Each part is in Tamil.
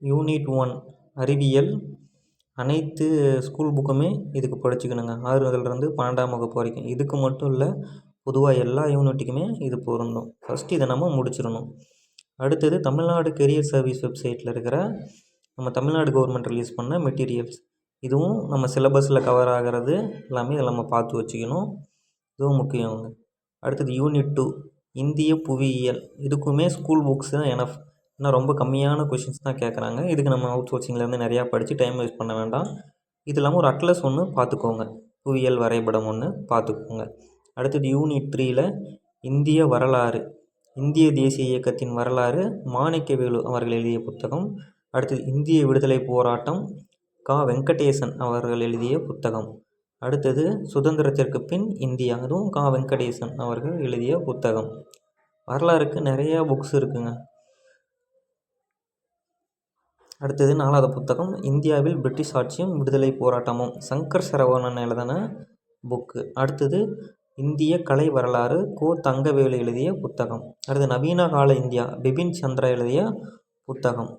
யூனிட் ஒன் அறிவியல். அனைத்து ஸ்கூல் புக்குமே இதுக்கு படிச்சுக்கணுங்க. ஆறுதலிருந்து பன்னெண்டாம் வகுப்பு வரைக்கும். இதுக்கு மட்டும் இல்லை பொதுவாக எல்லா யூனிட்டுக்குமே இது பொருந்தும். ஃபஸ்ட்டு இதை நம்ம முடிச்சிடணும். அடுத்தது தமிழ்நாடு கெரியர் சர்வீஸ் வெப்சைட்டில் இருக்கிற நம்ம தமிழ்நாடு கவர்மெண்ட் ரிலீஸ் பண்ண மெட்டீரியல்ஸ் இதுவும் நம்ம சிலபஸில் கவர் ஆகிறது எல்லாமே இதில் நம்ம பார்த்து வச்சுக்கணும். இதுவும் முக்கியம் அடுத்தது யூனிட் டூ இந்திய புவியியல். இதுக்குமே ஸ்கூல் புக்ஸ் தான் எனஃப் இன்னும் ரொம்ப கம்மியான கொஷின்ஸ் தான் கேட்குறாங்க இதுக்கு நம்ம அவுட் சோர்சிங்லேருந்து நிறையா படித்து டைம் வேஸ்ட் பண்ண வேண்டாம். இது இல்லாமல் ஒரு அட்லஸ் ஒன்று பார்த்துக்கோங்க புவியியல் வரைபடம் ஒன்று பார்த்துக்கோங்க அடுத்தது யூனிட் த்ரீயில் இந்திய வரலாறு இந்திய தேசிய இயக்கத்தின் வரலாறு மாணிக்கவேலு அவர்கள் எழுதிய புத்தகம் அடுத்தது இந்திய விடுதலை போராட்டம் கா. வெங்கடேசன் அவர்கள் எழுதிய புத்தகம் அடுத்தது சுதந்திரத்திற்கு பின் இந்தியா அதுவும் கா. வெங்கடேசன் அவர்கள் எழுதிய புத்தகம். வரலாறுக்கு நிறையா புக்ஸ் இருக்குங்க. அடுத்தது நாலாவது புத்தகம் இந்தியாவில் பிரிட்டிஷ் ஆட்சியும் விடுதலை போராட்டமும். சங்கர் சரவணன் எழுதின புக்கு அடுத்தது இந்திய கலை வரலாறு கோ தங்கவேலு எழுதிய புத்தகம். அடுத்து நவீன கால இந்தியா பிபின் சந்திரா எழுதிய புத்தகம்.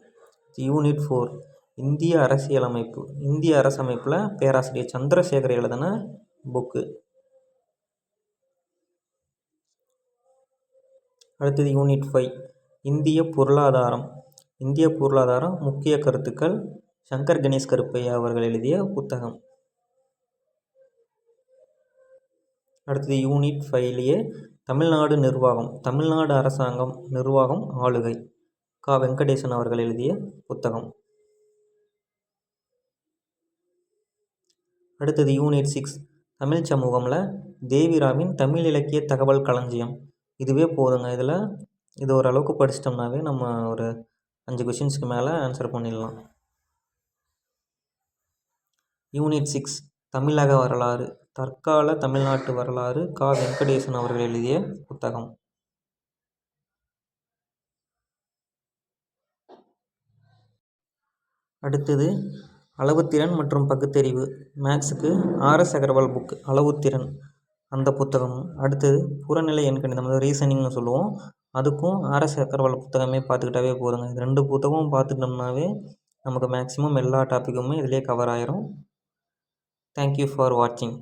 யூனிட் ஃபோர் இந்திய அரசியலமைப்பு. இந்திய அரசமைப்பில் பேராசிரியர் சந்திரசேகர் எழுதின புக்கு அடுத்தது யூனிட் ஃபைவ் இந்திய பொருளாதாரம். இந்திய பொருளாதாரம் முக்கிய கருத்துக்கள் சங்கர் கணேஷ் கருப்பையா அவர்கள் எழுதிய புத்தகம். அடுத்தது யூனிட் ஃபைவ்லேயே தமிழ்நாடு நிர்வாகம் தமிழ்நாடு அரசாங்கம் நிர்வாகம் ஆளுகை. கா. வெங்கடேசன் அவர்கள் எழுதிய புத்தகம். அடுத்தது யூனிட் சிக்ஸ் தமிழ் சமூகமில் தேவிராவின் தமிழ் இலக்கிய தகவல் களஞ்சியம். இதுவே போதுங்க இதில் இது ஓரளவுக்கு படிச்சிட்டோம்னாவே நம்ம ஒரு அஞ்சு கொஷின்ஸ்க்கு மேலே ஆன்சர் பண்ணிடலாம். யூனிட் சிக்ஸ் தமிழக வரலாறு. தற்கால தமிழ்நாட்டு வரலாறு கா. வெங்கடேசன் அவர்கள் எழுதிய புத்தகம். அடுத்தது அளவுத்திறன் மற்றும் பகுத்தறிவு. மேக்ஸுக்கு ஆர்எஸ் அகர்வால் புக் அளவுத்திறன். அந்த புத்தகம். அடுத்தது புறநிலை எண்கணிதம் அதாவது ரீசனிங்னு சொல்லுவோம். அதுக்கும் ஆர்எஸ் அகர்வால் புத்தகமே பார்த்துக்கிட்டாவே போதுங்க. இது ரெண்டு புத்தகமும் பார்த்துக்கிட்டோம்னாவே நமக்கு மேக்ஸிமம் எல்லா டாப்பிக்குமே இதிலே கவர் ஆயிரும். தேங்க்யூ ஃபார் வாட்சிங்